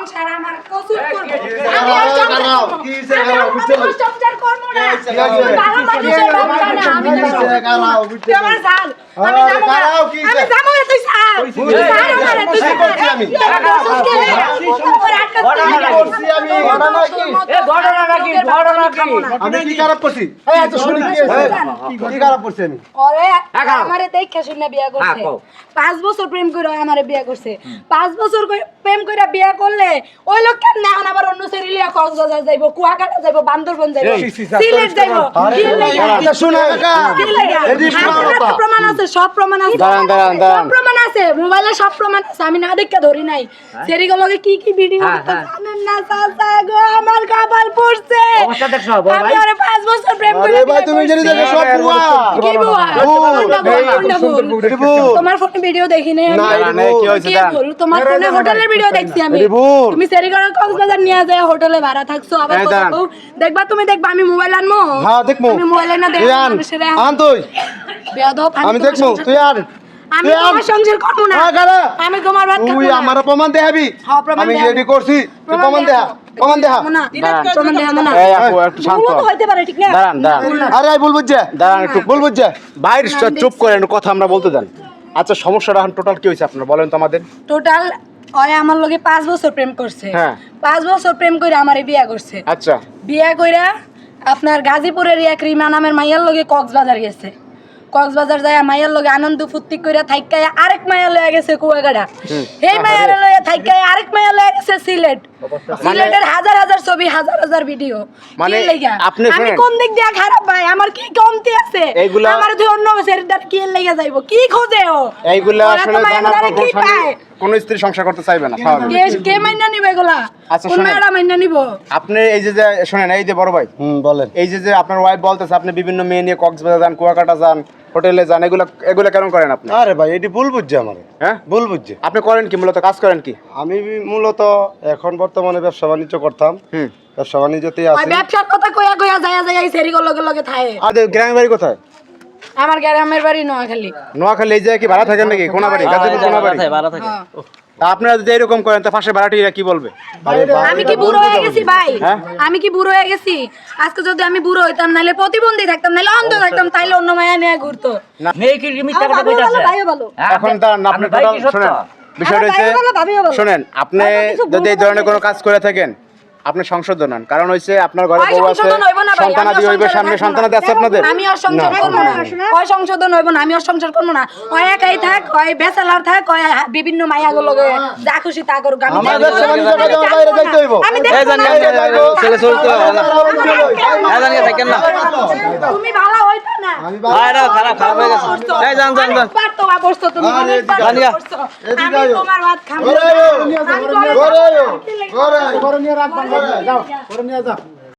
সংসার আমার কসুর করব। আমি আর সংসার করব। আমি আর বুঝতে করব না। ভালো মানুষের বাচ্চা না, আমি তো আমার জাল। আমি আরে, যাব না। দাঁড়াও, কি হইছে? আমি জানো তুই আমি? কে খারাপ করছি কি খারাপ করছি আমি হ্যাঁ। আমারে দেখে শুনে বিয়া করছে হ্যাঁ, পাঁচ বছর প্রেম করে আমারে বিয়া করছে পাঁচ বছর কই- প্রেম করে বিয়া করলে ওই লোক কেন এখন আবার অন্য সেরিলিয়া কক্সবাজার যাইবো কুয়াকাটা যাইবো বান্দরবন যাইবো সিলেট যাইবো শুনে কাকা প্রমাণ আছে সব প্রমাণ আছে সব প্রমাণ আছে মোবাইলে সব প্রমাণ আছে আমি না দেখে ধরি নাই সেরিগুলোকে কি কি ভিডিও হ্যাঁ, হ্যাঁ। জানেন না চাচা গো আমার কপাল পড়ছে অবস্থা বড় আমি ভাই? ওরে পাঁচ বছর প্রেম করে আরে ভাই তুমি জানি। দেখো সব বুয়া কি বুয়া? তোমার ফোনে ভিডিও দেখি নাই না, আমি। ভুল। কি কি দাঁড়ান। তোমার ফোনে হোটেলের ভিডিও দেখছি আমি। তুমি সেরিগড়ের কক্সবাজার নিয়ে যায় হোটেলে ভাড়া থাকছো আবার কথা কও। দেখবা তুমি দেখবা আমি মোবাইল আনমো হ্যাঁ দেখব আমি মোবাইল না দেখব আন তুই বেয়াদব, আমি সংসার- তুই আন আমি তোমার সংসার করব না। হ্যাঁ, কারা? আমি তোমার ভাত খাব তুই আমার প্রমাণ দেখাবি হ্যাঁ, আমি রেডি করছি। তুই প্রমাণ দেখা প্রমাণ দেখা দেখাবো না। দাঁড়ান। প্রমাণ দেখাবো না। এই আপু একটু শান্ত। ভুলও তো হন। হইতে পারে, ঠিক না? দাঁড়ান দাঁড়ান। আরে আই বুঝছে। দাঁড়ান একটু। বল বুঝছে। বাইরে চুপ করেন কথা আমরা বলতে দেন। আচ্ছা সমস্যাটা এখন টোটাল কি হয়েছে আপনার বলেন তো আমাদের। টোটাল ওই আমার লগে পাঁচ বছর প্রেম করছে। হ্যাঁ। পাঁচ বছর প্রেম করে আমারে বিয়া করছে। আচ্ছা। বিয়া কইরা আপনার গাজীপুরের এক রিমা নামের মাইয়ার লগে কক্সবাজার গেছে। কক্সবাজার যায় মাইয়ার লগে আনন্দ ফুর্তি কইরা থাইকায় আরেক মাইয়া লয়ে গেছে কুয়াগাড়া। এই মাইয়ার লয়ে থাইকায় আরেক মাইয়া লয়ে গেছে সিলেট। সিলেটের হাজার হাজার ছবি হাজার হাজার ভিডিও। মানে আপনি আমি কোন দিক দিয়া খারাপ ভাই? আমার কি কমতি আছে? আমার যে অন্য সেরিটার কি লেগে যাইবো? কি খোঁজে ও? এইগুলো আসলে জানার কি কোন পায়? কোন স্ত্রী সংসার করতে চাইবে না স্বাভাবিক। কে কে মাইনা নিবে এগুলা? আচ্ছা, কোন। মায়েরা মাইনা নিব? আপনি এই যে যে শোনেন এই যে বড় ভাই। হুম বলেন। এই যে যে আপনার ওয়াইফ বলতেছে আপনি বিভিন্ন মেয়ে নিয়ে কক্সবাজার যান কুয়াকাটা যান হোটেলে যান এগুলো এগুলো কেন করেন আপনি? আরে ভাই এটি ভুল বুঝছে আমার। হ্যাঁ? ভুল বুঝছে। আপনি করেন কি? মূলত কাজ করেন কি? আমি মূলত এখন বর্তমানে ব্যবসা বাণিজ্য করতাম। হুম। ব্যবসা বাণিজ্যতেই আছি। ব্যবসার কথা কইয়া কইয়া যায় যায়া এই সেরিগুলো লগে লগে থাকে আর গ্রামের বাড়ি কোথায়? আমার গ্রামের বাড়ি নোয়াখালী। নোয়াখালী এই জায়গায় কি ভাড়া থাকে নাকি? কোনা বাড়ি গাজীপুর কোনা বাড়ি ভাড়া তা আপনারা যদি এরকম করেন তো ফাঁসে ভাড়াটিরা কি বলবে? আমি কি বুড়ো হয়ে গেছি ভাই? হ্যাঁ? আমি কি বুড়ো হয়ে গেছি? আজকে যদি আমি বুড়ো হইতাম নাহলে প্রতিবন্ধী থাকতাম নাহলে অন্ধ থাকতাম তাইলে অন্য মায়া নিয়ে ঘুরতো। হ্যাঁ, এখন আপনি- দাঁড়ান আপনি? শোনেন। বিষয়টা হচ্ছে। শোনেন আপনি যদি এই ধরনের কোনো কাজ করে থাকেন আপনি সংশোধন হন কারণ হচ্ছে আপনার ঘরে বউ আছে সংশোধন হইব না সন্তানাদি হইবে সামনে সন্তানাদি আছে আপনাদের আমি আর সংসার করব না ওই সংশোধন হইব না আমি আর সংসার করব না ওই একাই থাক ওই বেচালার থাক ওই বিভিন্ন মায়া গুলো যা খুশি তা করুক আমি আমার দেখব ব্যবসা না। বাণিজ্য আমি কাজে আমার বাইরে যাইতে না। হইব। আমি এই জানি। এই এই ছেলে চলতে হবে না। আমি জানি, থাকেন না। তুমি ভালো হইতো ভাই, না, খারাপ, খারাপ হয়ে গেছে। এই যান, যান, যান। অনেকবার তোমার বসতো তুমি, আরে, অনেকবার বসতো। আমি তোমার ভাত খাব। আয়ো। আয়ো। আয়ো। নিয়ে যাও নিয়ে যাও